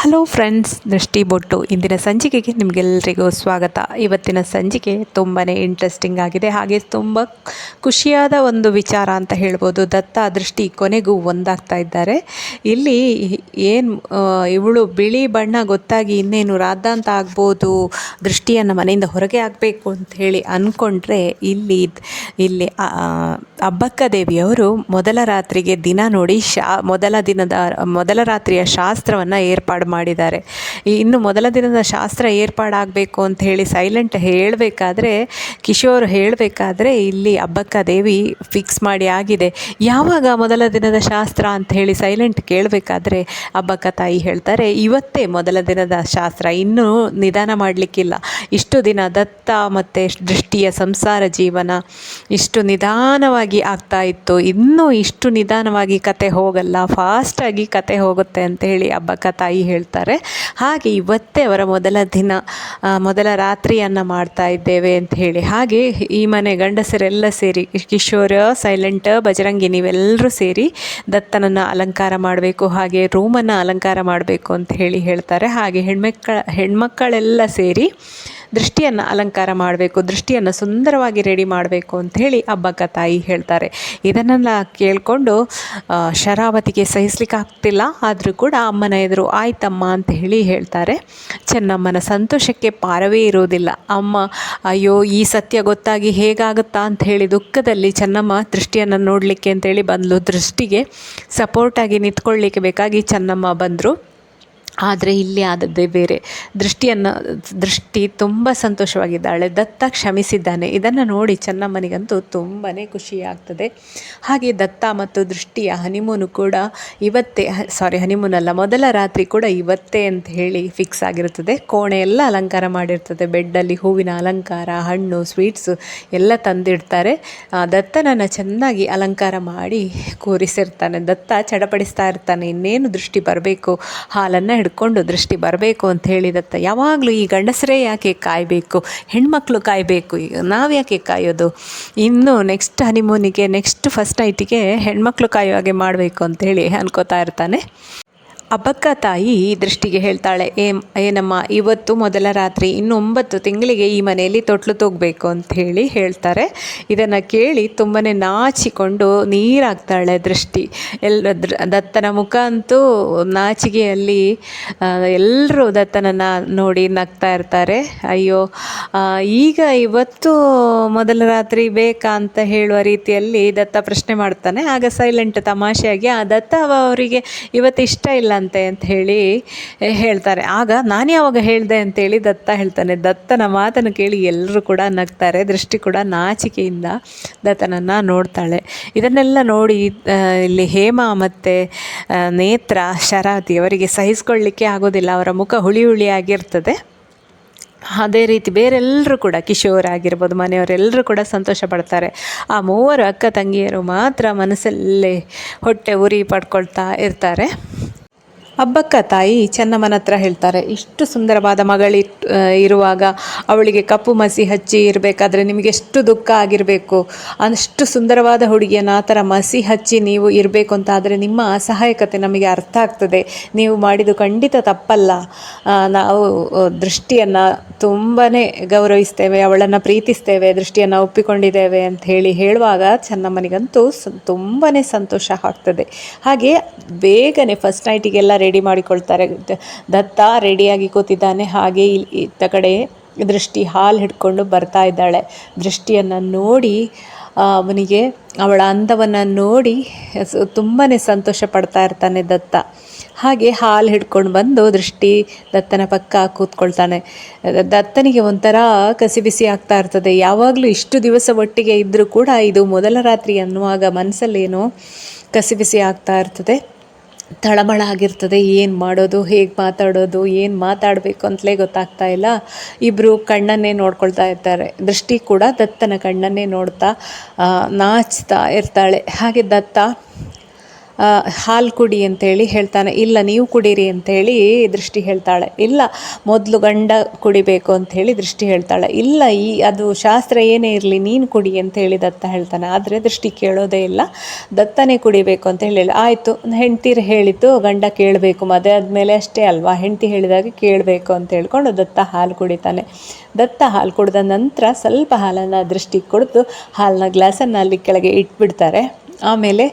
Hello friends ದೃಷ್ಟಿ ಬೊಟ್ಟು ಇಂದಿನ ಸಂಚಿಕೆಗೆ ನಿಮಗೆಲ್ಲರಿಗೂ ಸ್ವಾಗತ. ಇವತ್ತಿನ ಸಂಚಿಕೆ ತುಂಬಾ ಇಂಟ್ರೆಸ್ಟಿಂಗ್ ಆಗಿದೆ. ಹಾಗೆ ತುಂಬ ಖುಷಿಯಾದ ಒಂದು ವಿಚಾರ ಅಂತ ಹೇಳ್ಬೋದು. ದತ್ತ ದೃಷ್ಟಿ ಕೊನೆಗೂ ಒಂದಾಗ್ತಾ ಇದ್ದಾರೆ. ಇಲ್ಲಿ ಏನು ಇವಳು ಬಿಳಿ ಬಣ್ಣ ಗೊತ್ತಾಗಿ ಇನ್ನೇನು ರಾಧಾಂತ ಆಗ್ಬೋದು, ದೃಷ್ಟಿಯನ್ನು ಮನೆಯಿಂದ ಹೊರಗೆ ಆಗಬೇಕು ಅಂತ ಹೇಳಿ ಅಂದ್ಕೊಂಡ್ರೆ ಇಲ್ಲಿ ಇಲ್ಲಿ ಅಬ್ಬಕ್ಕ ದೇವಿಯವರು ಮೊದಲ ರಾತ್ರಿಗೆ ದಿನ ನೋಡಿ ಶಾ, ಮೊದಲ ದಿನದ, ಮೊದಲ ರಾತ್ರಿಯ ಶಾಸ್ತ್ರವನ್ನು ಏರ್ಪಾಡು ಮಾಡಿದ್ದಾರೆ. ಇನ್ನು ಮೊದಲ ದಿನದ ಶಾಸ್ತ್ರ ಏರ್ಪಾಡಾಗಬೇಕು ಅಂತ ಹೇಳಿ ಸೈಲೆಂಟ್ ಹೇಳಬೇಕಾದ್ರೆ, ಕಿಶೋರ್ ಹೇಳಬೇಕಾದ್ರೆ ಇಲ್ಲಿ ಅಬ್ಬಕ್ಕ ದೇವಿ ಫಿಕ್ಸ್ ಮಾಡಿ ಆಗಿದೆ. ಯಾವಾಗ ಮೊದಲ ದಿನದ ಶಾಸ್ತ್ರ ಅಂತ ಹೇಳಿ ಸೈಲೆಂಟ್ ಕೇಳಬೇಕಾದ್ರೆ ಅಬ್ಬಕ್ಕ ತಾಯಿ ಹೇಳ್ತಾರೆ, ಇವತ್ತೇ ಮೊದಲ ದಿನದ ಶಾಸ್ತ್ರ. ಇನ್ನೂ ನಿಧಾನ ಮಾಡಲಿಕ್ಕಿಲ್ಲ. ಇಷ್ಟು ದಿನ ದತ್ತ ಮತ್ತು ದೃಷ್ಟಿಯ ಸಂಸಾರ ಜೀವನ ಇಷ್ಟು ನಿಧಾನವಾಗಿ ಆಗ್ತಾ ಇತ್ತು. ಇನ್ನೂ ಇಷ್ಟು ನಿಧಾನವಾಗಿ ಕತೆ ಹೋಗಲ್ಲ ಫಾಸ್ಟಾಗಿ ಕತೆ ಹೋಗುತ್ತೆ ಅಂತ ಹೇಳಿ ಅಬ್ಬಕ್ಕ ತಾಯಿ ಹೇಳ್ತಾರೆ. ಹಾಗೆ ಇವತ್ತೇ ಅವರ ಮೊದಲ ದಿನ ಮೊದಲ ರಾತ್ರಿಯನ್ನು ಮಾಡ್ತಾ ಇದ್ದೇವೆ ಅಂತ ಹೇಳಿ. ಹಾಗೆ ಈ ಮನೆ ಗಂಡಸರೆಲ್ಲ ಸೇರಿ, ಕಿಶೋರ, ಸೈಲೆಂಟ್, ಬಜರಂಗಿ ನೀವೆಲ್ಲರೂ ಸೇರಿ ದತ್ತನನ್ನು ಅಲಂಕಾರ ಮಾಡಬೇಕು, ಹಾಗೆ ರೂಮನ್ನು ಅಲಂಕಾರ ಮಾಡಬೇಕು ಅಂತ ಹೇಳಿ ಹೇಳ್ತಾರೆ. ಹಾಗೆ ಹೆಣ್ಮಕ್ಕಳ ಹೆಣ್ಮಕ್ಕಳೆಲ್ಲ ಸೇರಿ ದೃಷ್ಟಿಯನ್ನು ಅಲಂಕಾರ ಮಾಡಬೇಕು, ದೃಷ್ಟಿಯನ್ನು ಸುಂದರವಾಗಿ ರೆಡಿ ಮಾಡಬೇಕು ಅಂಥೇಳಿ ಅಬ್ಬಕ್ಕ ತಾಯಿ ಹೇಳ್ತಾರೆ. ಇದನ್ನೆಲ್ಲ ಕೇಳಿಕೊಂಡು ಶರಾವತಿಗೆ ಸಹಿಸ್ಲಿಕ್ಕೆ ಆಗ್ತಿಲ್ಲ, ಆದರೂ ಕೂಡ ಅಮ್ಮನ ಎದುರು ಆಯ್ತಮ್ಮ ಅಂತ ಹೇಳಿ ಹೇಳ್ತಾರೆ. ಚೆನ್ನಮ್ಮನ ಸಂತೋಷಕ್ಕೆ ಪಾರವೇ ಇರೋದಿಲ್ಲ ಅಮ್ಮ, ಅಯ್ಯೋ, ಈ ಸತ್ಯ ಗೊತ್ತಾಗಿ ಹೇಗಾಗುತ್ತಾ? ಅಂತ ಹೇಳಿ ದುಃಖದಲ್ಲಿ ಚೆನ್ನಮ್ಮ ದೃಷ್ಟಿಯನ್ನು ನೋಡಲಿಕ್ಕೆ ಅಂತೇಳಿ ಬಂದಳು ದೃಷ್ಟಿಗೆ ಸಪೋರ್ಟಾಗಿ ನಿಂತ್ಕೊಳ್ಳಿಕ್ಕೆ ಬೇಕಾಗಿ ಚೆನ್ನಮ್ಮ ಬಂದರು. ಆದರೆ ಇಲ್ಲಿ ಆದದ್ದೇ ಬೇರೆ. ದೃಷ್ಟಿಯನ್ನು, ದೃಷ್ಟಿ ತುಂಬ ಸಂತೋಷವಾಗಿದ್ದಾಳೆ. ದತ್ತ ಕ್ಷಮಿಸಿದ್ದಾನೆ. ಇದನ್ನು ನೋಡಿ ಚೆನ್ನಮ್ಮನಿಗಂತೂ ತುಂಬಾ ಖುಷಿಯಾಗ್ತದೆ ಹಾಗೆ ದತ್ತ ಮತ್ತು ದೃಷ್ಟಿಯ ಹನಿಮೂನು ಕೂಡ ಇವತ್ತೇ ಸಾರಿ ಹನಿಮೂನ್ ಅಲ್ಲ, ಮೊದಲ ರಾತ್ರಿ ಕೂಡ ಇವತ್ತೇ ಅಂತ ಹೇಳಿ ಫಿಕ್ಸ್ ಆಗಿರುತ್ತದೆ. ಕೋಣೆ ಎಲ್ಲ ಅಲಂಕಾರ ಮಾಡಿರ್ತದೆ. ಬೆಡ್ಡಲ್ಲಿ ಹೂವಿನ ಅಲಂಕಾರ, ಹಣ್ಣು ಸ್ವೀಟ್ಸು ಎಲ್ಲ ತಂದಿಡ್ತಾರೆ. ದತ್ತನನ್ನು ಚೆನ್ನಾಗಿ ಅಲಂಕಾರ ಮಾಡಿ ಕೂರಿಸಿರ್ತಾನೆ. ದತ್ತ ಚಡಪಡಿಸ್ತಾ ಇರ್ತಾನೆ. ಇನ್ನೇನು ದೃಷ್ಟಿ ಬರಬೇಕು? ಹಾಲನ್ನು ಹಿಡ್ಕೊಂಡು ದೃಷ್ಟಿ ಬರಬೇಕು ಅಂತ ಹೇಳಿದತ್ತ. ಯಾವಾಗಲೂ ಈ ಗಂಡಸರೇ ಯಾಕೆ ಕಾಯಬೇಕು? ಹೆಣ್ಮಕ್ಳು ಕಾಯಬೇಕು? ಈಗ ನಾವು ಯಾಕೆ ಕಾಯೋದು? ಇನ್ನು ನೆಕ್ಸ್ಟ್ ಹನಿಮೂನಿಗೆ ನೆಕ್ಸ್ಟ್ ಫಸ್ಟ್ ನೈಟಿಗೆ ಹೆಣ್ಮಕ್ಳು ಕಾಯೋ ಹಾಗೆ ಮಾಡಬೇಕು ಅಂತೇಳಿ ಅನ್ಕೋತಾ ಇರ್ತಾನೆ. ಅಬ್ಬಕ್ಕ ತಾಯಿ ದೃಷ್ಟಿಗೆ ಹೇಳ್ತಾಳೆ, ಏ, ಏನಮ್ಮ, ಇವತ್ತು ಮೊದಲ ರಾತ್ರಿ ಇನ್ನು ಒಂಬತ್ತು ತಿಂಗಳಿಗೆ ಈ ಮನೆಯಲ್ಲಿ ತೊಟ್ಲು ತೋಗಬೇಕು ಅಂತ ಹೇಳಿ ಹೇಳ್ತಾರೆ. ಇದನ್ನು ಕೇಳಿ ತುಂಬಾ ನಾಚಿಕೊಂಡು ನೀರಾಗ್ತಾಳೆ ದೃಷ್ಟಿ. ಎಲ್ಲ ದತ್ತನ ಮುಖ ಅಂತೂ ನಾಚಿಗೆಯಲ್ಲಿ ಎಲ್ಲರೂ ದತ್ತನನ್ನು ನೋಡಿ ನಗ್ತಾ ಇರ್ತಾರೆ. ಅಯ್ಯೋ ಈಗ ಇವತ್ತು ಮೊದಲ ರಾತ್ರಿ ಬೇಕಾ ಅಂತ ಹೇಳುವ ರೀತಿಯಲ್ಲಿ ದತ್ತ ಪ್ರಶ್ನೆ ಮಾಡ್ತಾನೆ. ಆಗ ಸೈಲೆಂಟ್ ತಮಾಷೆಯಾಗಿ, ಆ ದತ್ತ ಅವರಿಗೆ ಇವತ್ತು ಇಷ್ಟ ಇಲ್ಲ ಅಂತೆ ಅಂತ ಹೇಳಿ ಹೇಳ್ತಾರೆ. ಆಗ ನಾನು ಯಾವಾಗ ಹೇಳಿದೆ ಅಂತೇಳಿ ದತ್ತ ಹೇಳ್ತಾನೆ. ದತ್ತನ ಮಾತನ್ನು ಕೇಳಿ ಎಲ್ಲರೂ ಕೂಡ ನಗ್ತಾರೆ. ದೃಷ್ಟಿ ಕೂಡ ನಾಚಿಕೆಯಿಂದ ದತ್ತನನ್ನು ನೋಡ್ತಾಳೆ. ಇದನ್ನೆಲ್ಲ ನೋಡಿ ಇಲ್ಲಿ ಹೇಮ ಮತ್ತು ನೇತ್ರ ಶರಾತಿ ಅವರಿಗೆ ಸಹಿಸ್ಕೊಳ್ಳಿಕ್ಕೆ ಆಗೋದಿಲ್ಲ. ಅವರ ಮುಖ ಹುಳಿ ಹುಳಿಯಾಗಿರ್ತದೆ ಅದೇ ರೀತಿ ಬೇರೆಲ್ಲರೂ ಕೂಡ, ಕಿಶೋರ್ ಆಗಿರ್ಬೋದು ಮನೆಯವರೆಲ್ಲರೂ ಕೂಡ ಸಂತೋಷ ಪಡ್ತಾರೆ. ಆ ಮೂವರು ಅಕ್ಕ ತಂಗಿಯರು ಮಾತ್ರ ಮನಸ್ಸಲ್ಲೇ ಹೊಟ್ಟೆ ಉರಿ ಪಡ್ಕೊಳ್ತಾ ಇರ್ತಾರೆ. ಹಬ್ಬಕ್ಕ ತಾಯಿ ಚೆನ್ನಮ್ಮನ ಹತ್ರ ಹೇಳ್ತಾರೆ, ಇಷ್ಟು ಸುಂದರವಾದ ಮಗಳಿ ಇರುವಾಗ ಅವಳಿಗೆ ಕಪ್ಪು ಮಸಿ ಹಚ್ಚಿ ಇರಬೇಕಾದ್ರೆ ನಿಮಗೆ ಎಷ್ಟು ದುಃಖ ಆಗಿರಬೇಕು. ಅಷ್ಟು ಸುಂದರವಾದ ಹುಡುಗಿಯನ್ನು ಆ ಥರ ಮಸಿ ಹಚ್ಚಿ ನೀವು ಇರಬೇಕು ಅಂತ ಆದರೆ ನಿಮ್ಮ ಅಸಹಾಯಕತೆ ನಮಗೆ ಅರ್ಥ ಆಗ್ತದೆ. ನೀವು ಮಾಡಿದ್ದು ಖಂಡಿತ ತಪ್ಪಲ್ಲ. ನಾವು ದೃಷ್ಟಿಯನ್ನು ತುಂಬಾ ಗೌರವಿಸ್ತೇವೆ, ಅವಳನ್ನು ಪ್ರೀತಿಸ್ತೇವೆ, ದೃಷ್ಟಿಯನ್ನು ಒಪ್ಪಿಕೊಂಡಿದ್ದೇವೆ ಅಂತ ಹೇಳಿ ಹೇಳುವಾಗ ಚೆನ್ನಮ್ಮನಿಗಂತೂ ತುಂಬಾ ಸಂತೋಷ ಆಗ್ತದೆ. ಹಾಗೆ ಬೇಗನೆ ಫಸ್ಟ್ ನೈಟಿಗೆಲ್ಲ ರೆಡಿ ಮಾಡಿಕೊಳ್ತಾರೆ. ದತ್ತ ರೆಡಿಯಾಗಿ ಕೂತಿದ್ದಾನೆ. ಹಾಗೆ ಇಲ್ಲಿ ಇತ್ತ ಕಡೆ ದೃಷ್ಟಿ ಹಾಲು ಹಿಡ್ಕೊಂಡು ಬರ್ತಾ ಇದ್ದಾಳೆ. ದೃಷ್ಟಿಯನ್ನು ನೋಡಿ ಅವನಿಗೆ ಅವಳ ಅಂದವನ್ನು ನೋಡಿ ತುಂಬಾ ಸಂತೋಷ ಪಡ್ತಾ ಇರ್ತಾನೆ ದತ್ತ. ಹಾಗೆ ಹಾಲು ಹಿಡ್ಕೊಂಡು ಬಂದು ದೃಷ್ಟಿ ದತ್ತನ ಪಕ್ಕ ಕೂತ್ಕೊಳ್ತಾನೆ. ದತ್ತನಿಗೆ ಒಂಥರ ಕಸಿ ಬಿಸಿ ಆಗ್ತಾ ಇರ್ತದೆ. ಯಾವಾಗಲೂ ಇಷ್ಟು ದಿವಸ ಒಟ್ಟಿಗೆ ಇದ್ದರೂ ಕೂಡ ಇದು ಮೊದಲ ರಾತ್ರಿ ಅನ್ನುವಾಗ ಮನಸ್ಸಲ್ಲೇನೋ ಕಸಿ ಬಿಸಿ ಆಗ್ತಾ ಇರ್ತದೆ. ತಳಮಳ ಆಗಿರ್ತದೆ, ಏನು ಮಾಡೋದು, ಹೇಗೆ ಮಾತಾಡೋದು, ಏನು ಮಾತಾಡಬೇಕು ಅಂತಲೇ ಗೊತ್ತಾಗ್ತಾ ಇಲ್ಲ. ಇಬ್ಬರು ಕಣ್ಣನ್ನೇ ನೋಡ್ಕೊಳ್ತಾ ಇರ್ತಾರೆ. ದೃಷ್ಟಿ ಕೂಡ ದತ್ತನ ಕಣ್ಣನ್ನೇ ನೋಡ್ತಾ ನಾಚ್ತಾ ಇರ್ತಾಳೆ. ಹಾಗೆ ದತ್ತ ಹಾಲು ಕುಡಿ ಅಂತೇಳಿ ಹೇಳ್ತಾನೆ. ಇಲ್ಲ, ನೀವು ಕುಡೀರಿ ಅಂತೇಳಿ ದೃಷ್ಟಿ ಹೇಳ್ತಾಳೆ. ಇಲ್ಲ, ಮೊದಲು ಗಂಡ ಕುಡಿಬೇಕು ಅಂಥೇಳಿ ದೃಷ್ಟಿ ಹೇಳ್ತಾಳೆ. ಇಲ್ಲ, ಈ, ಅದು ಶಾಸ್ತ್ರ ಏನೇ ಇರಲಿ, ನೀನು ಕುಡಿ ಅಂತೇಳಿ ದತ್ತ ಹೇಳ್ತಾನೆ. ಆದರೆ ದೃಷ್ಟಿ ಕೇಳೋದೇ ಇಲ್ಲ. ದತ್ತನೇ ಕುಡಿಬೇಕು ಅಂತ ಹೇಳಿಲ್ಲ ಆಯಿತು ಹೆಂಡ್ತಿರು ಹೇಳಿದ್ದು ಗಂಡ ಕೇಳಬೇಕು, ಮದುವೆ ಆದಮೇಲೆ ಅಷ್ಟೇ ಅಲ್ವಾ? ಹೆಂಡತಿ ಹೇಳಿದಾಗ ಕೇಳಬೇಕು ಅಂತ ಹೇಳ್ಕೊಂಡು ದತ್ತ ಹಾಲು ಕುಡಿತಾನೆ. ದತ್ತ ಹಾಲು ಕುಡಿದ ನಂತರ ಸ್ವಲ್ಪ ಹಾಲನ್ನು ದೃಷ್ಟಿ ಕುಡಿದು ಹಾಲಿನ ಗ್ಲಾಸನ್ನು ಅಲ್ಲಿ ಕೆಳಗೆ ಇಟ್ಬಿಡ್ತಾರೆ. ಆಮೇಲೆ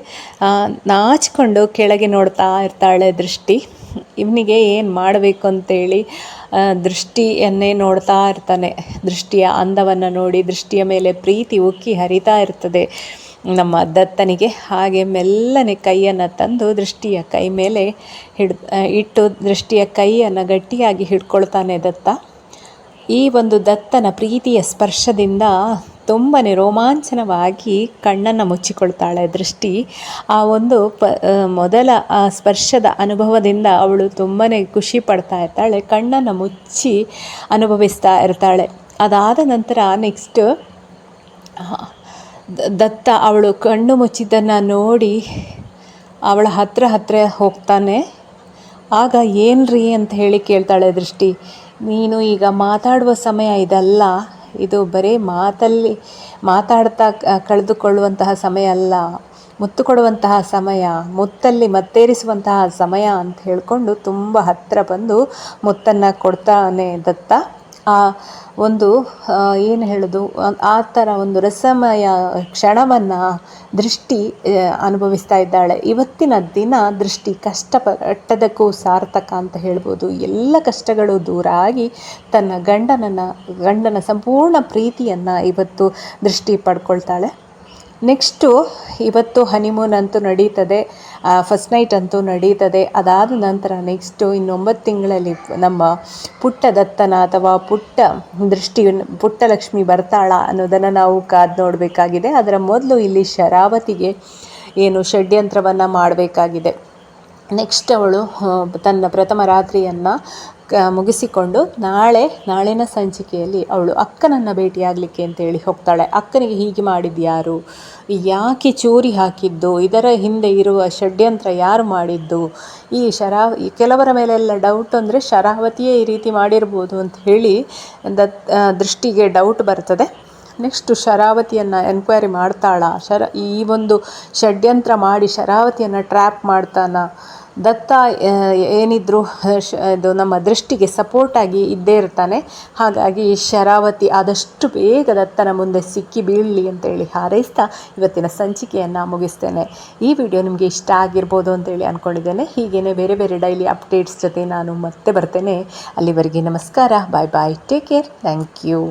ನಾಚಿಕೊಂಡು ಕೆಳಗೆ ನೋಡ್ತಾ ಇರ್ತಾಳೆ ದೃಷ್ಟಿ. ಇವನಿಗೆ ಏನು ಮಾಡಬೇಕು ಅಂತೇಳಿ ದೃಷ್ಟಿಯನ್ನೇ ನೋಡ್ತಾ ಇರ್ತಾನೆ. ದೃಷ್ಟಿಯ ಅಂದವನ್ನು ನೋಡಿ, ದೃಷ್ಟಿಯ ಮೇಲೆ ಪ್ರೀತಿ ಉಕ್ಕಿ ಹರಿತಾ ಇರ್ತದೆ ನಮ್ಮ ದತ್ತನಿಗೆ. ಹಾಗೆ ಮೆಲ್ಲನೆ ಕೈಯನ್ನು ತಂದು ದೃಷ್ಟಿಯ ಕೈ ಮೇಲೆ ಹಿಡ್ ಇಟ್ಟು ದೃಷ್ಟಿಯ ಕೈಯನ್ನು ಗಟ್ಟಿಯಾಗಿ ಹಿಡ್ಕೊಳ್ತಾನೆ ದತ್ತ. ಈ ಒಂದು ದತ್ತನ ಪ್ರೀತಿಯ ಸ್ಪರ್ಶದಿಂದ ತುಂಬಾ ರೋಮಾಂಚನವಾಗಿ ಕಣ್ಣನ್ನು ಮುಚ್ಚಿಕೊಳ್ತಾಳೆ ದೃಷ್ಟಿ. ಆ ಒಂದು ಪ ಮೊದಲ, ಆ, ಸ್ಪರ್ಶದ ಅನುಭವದಿಂದ ಅವಳು ತುಂಬಾ ಖುಷಿ ಪಡ್ತಾ ಇರ್ತಾಳೆ, ಕಣ್ಣನ್ನು ಮುಚ್ಚಿ ಅನುಭವಿಸ್ತಾ ಇರ್ತಾಳೆ. ಅದಾದ ನಂತರ ನೆಕ್ಸ್ಟ್ ದತ್ತ ಅವಳು ಕಣ್ಣು ಮುಚ್ಚಿದ್ದನ್ನು ನೋಡಿ ಅವಳ ಹತ್ರ ಹತ್ತಿರ ಹೋಗ್ತಾನೆ. ಆಗ ಏನ್ರಿ ಅಂತ ಹೇಳಿ ಕೇಳ್ತಾಳೆ ದೃಷ್ಟಿ, ನೀನು ಈಗ ಮಾತಾಡುವ ಸಮಯ ಇದಲ್ಲ ಇದು ಬರೀ ಮಾತಲ್ಲಿ, ಮಾತಾಡ್ತಾ ಕಳೆದುಕೊಳ್ಳುವಂತಹ ಸಮಯ ಅಲ್ಲ. ಮುತ್ತು ಕೊಡುವಂತಹ ಸಮಯ, ಮುತ್ತಲ್ಲಿ ಮತ್ತೇರಿಸುವಂತಹ ಸಮಯ ಅಂತ ಹೇಳಿಕೊಂಡು ತುಂಬ ಹತ್ತಿರ ಬಂದು ಮುತ್ತನ್ನು ಕೊಡ್ತಾನೆ ದತ್ತ. ಒಂದು ಏನು ಹೇಳೋದು ಆ- ಆ ಥರ ಒಂದು ರಸಮಯ ಕ್ಷಣವನ್ನು ದೃಷ್ಟಿ ಆ, ಅನುಭವಿಸ್ತಾ ಇದ್ದಾಳೆ. ಇವತ್ತಿನ ದಿನ ದೃಷ್ಟಿ ಕಷ್ಟಪಟ್ಟದಕ್ಕೂ ಸಾರ್ಥಕ ಅಂತ ಹೇಳ್ಬೋದು. ಎಲ್ಲ ಕಷ್ಟಗಳು ದೂರ ಆಗಿ ತನ್ನ ಗಂಡನನ್ನು ಗಂಡನ ಸಂಪೂರ್ಣ ಪ್ರೀತಿಯನ್ನು ಇವತ್ತು ದೃಷ್ಟಿ ಪಡ್ಕೊಳ್ತಾಳೆ. ನೆಕ್ಸ್ಟು ಇವತ್ತು ಹನಿಮೂನ್ ಅಂತೂ ನಡೀತದೆ ಫಸ್ಟ್ ನೈಟ್ ಅಂತೂ ನಡೀತದೆ. ಅದಾದ ನಂತರ ನೆಕ್ಸ್ಟು ಇನ್ನೊಂಬತ್ತು ತಿಂಗಳಲ್ಲಿ ನಮ್ಮ ಪುಟ್ಟ ದತ್ತನ ಅಥವಾ ಪುಟ್ಟ ದೃಷ್ಟಿ ಪುಟ್ಟ ಲಕ್ಷ್ಮಿ ಬರ್ತಾಳ ಅನ್ನೋದನ್ನು ನಾವು ಕಾದು ನೋಡಬೇಕಾಗಿದೆ. ಅದರ ಮೊದಲು ಇಲ್ಲಿ ಶರಾವತಿಗೆ ಏನು ಷಡ್ಯಂತ್ರವನ್ನು ಮಾಡಬೇಕಾಗಿದೆ. ನೆಕ್ಸ್ಟ್ ಅವಳು ತನ್ನ ಪ್ರಥಮ ರಾತ್ರಿಯನ್ನು ಮುಗಿಸಿಕೊಂಡು ನಾಳೆ, ನಾಳಿನ ಸಂಚಿಕೆಯಲ್ಲಿ ಅವಳು ಅಕ್ಕನನ್ನು ಭೇಟಿಯಾಗಲಿಕ್ಕೆ ಅಂತೇಳಿ ಹೋಗ್ತಾಳೆ. ಅಕ್ಕನಿಗೆ ಹೀಗೆ ಮಾಡಿದ್ಯಾರು? ಯಾಕೆ ಚೂರಿ ಹಾಕಿದ್ದು? ಇದರ ಹಿಂದೆ ಇರುವ ಷಡ್ಯಂತ್ರ ಯಾರು ಮಾಡಿದ್ದು? ಈ ಶರಾ ಕೆಲವರ ಮೇಲೆಲ್ಲ ಡೌಟ್ ಅಂದರೆ ಶರಾವತಿಯೇ ಈ ರೀತಿ ಮಾಡಿರ್ಬೋದು ಅಂತ ಹೇಳಿ ದತ್ ದೃಷ್ಟಿಗೆ ಡೌಟ್ ಬರ್ತದೆ. ನೆಕ್ಸ್ಟು ಶರಾವತಿಯನ್ನು ಎನ್ಕ್ವೈರಿ ಮಾಡ್ತಾಳ? ಶರ, ಈ ಒಂದು ಷಡ್ಯಂತ್ರ ಮಾಡಿ ಶರಾವತಿಯನ್ನು ಟ್ರ್ಯಾಪ್ ಮಾಡ್ತಾನ? ದತ್ತ ಏನಿದ್ರು ಇದು ನಮ್ಮ ದೃಷ್ಟಿಗೆ ಸಪೋರ್ಟಾಗಿ ಇದ್ದೇ ಇರ್ತಾನೆ. ಹಾಗಾಗಿ ಶರಾವತಿ ಆದಷ್ಟು ಬೇಗ ದತ್ತನ ಮುಂದೆ ಸಿಕ್ಕಿ ಬೀಳಲಿ ಅಂತೇಳಿ ಹಾರೈಸ್ತಾ ಇವತ್ತಿನ ಸಂಚಿಕೆಯನ್ನು ಮುಗಿಸ್ತೇನೆ. ಈ ವಿಡಿಯೋ ನಿಮಗೆ ಇಷ್ಟ ಆಗಿರ್ಬೋದು ಅಂತೇಳಿ ಅಂದ್ಕೊಂಡಿದ್ದೇನೆ ಹೀಗೇನೆ ಬೇರೆ ಬೇರೆ ಡೈಲಿ ಅಪ್ಡೇಟ್ಸ್ ಜೊತೆ ನಾನು ಮತ್ತೆ ಬರ್ತೇನೆ. ಅಲ್ಲಿವರೆಗೆ ನಮಸ್ಕಾರ. Bye bye take care thank you